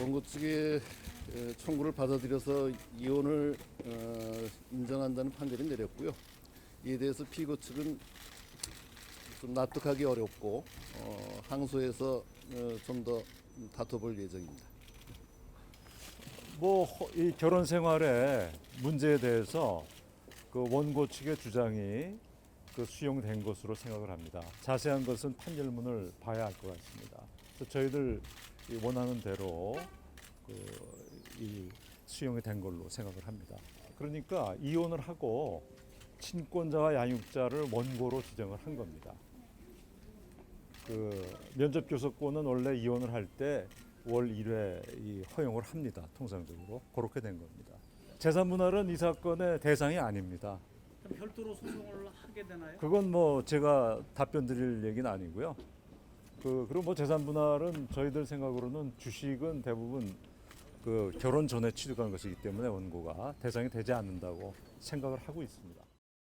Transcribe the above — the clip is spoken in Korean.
원고 측의 에, 청구를 받아들여서 이혼을 어, 인정한다는 판결이 내렸고요. 이에 대해서 피고 측은 좀 납득하기 어렵고 어, 항소해서 어, 좀더 다퉈볼 예정입니다. 뭐 이 결혼 생활의 문제에 대해서 그 원고 측의 주장이 그 수용된 것으로 생각을 합니다. 자세한 것은 판결문을 봐야 할 것 같습니다. 저희들 이 원하는 대로 그이 수용이 된 걸로 생각을 합니다. 그러니까 이혼을 하고 친권자와 양육자를 원고로 지정을 한 겁니다. 그 면접 교섭권은 원래 이혼을 할 때 월 1회 이 허용을 합니다. 통상적으로 그렇게 된 겁니다. 재산 분할은 이 사건의 대상이 아닙니다. 그럼 별도로 소송을 하게 되나요? 그건 뭐 제가 답변 드릴 얘기는 아니고요. 그 그리고 뭐 재산 분할은 저희들 생각으로는 주식은 대부분 그 결혼 전에 취득한 것이기 때문에 원고가 대상이 되지 않는다고 생각을 하고 있습니다.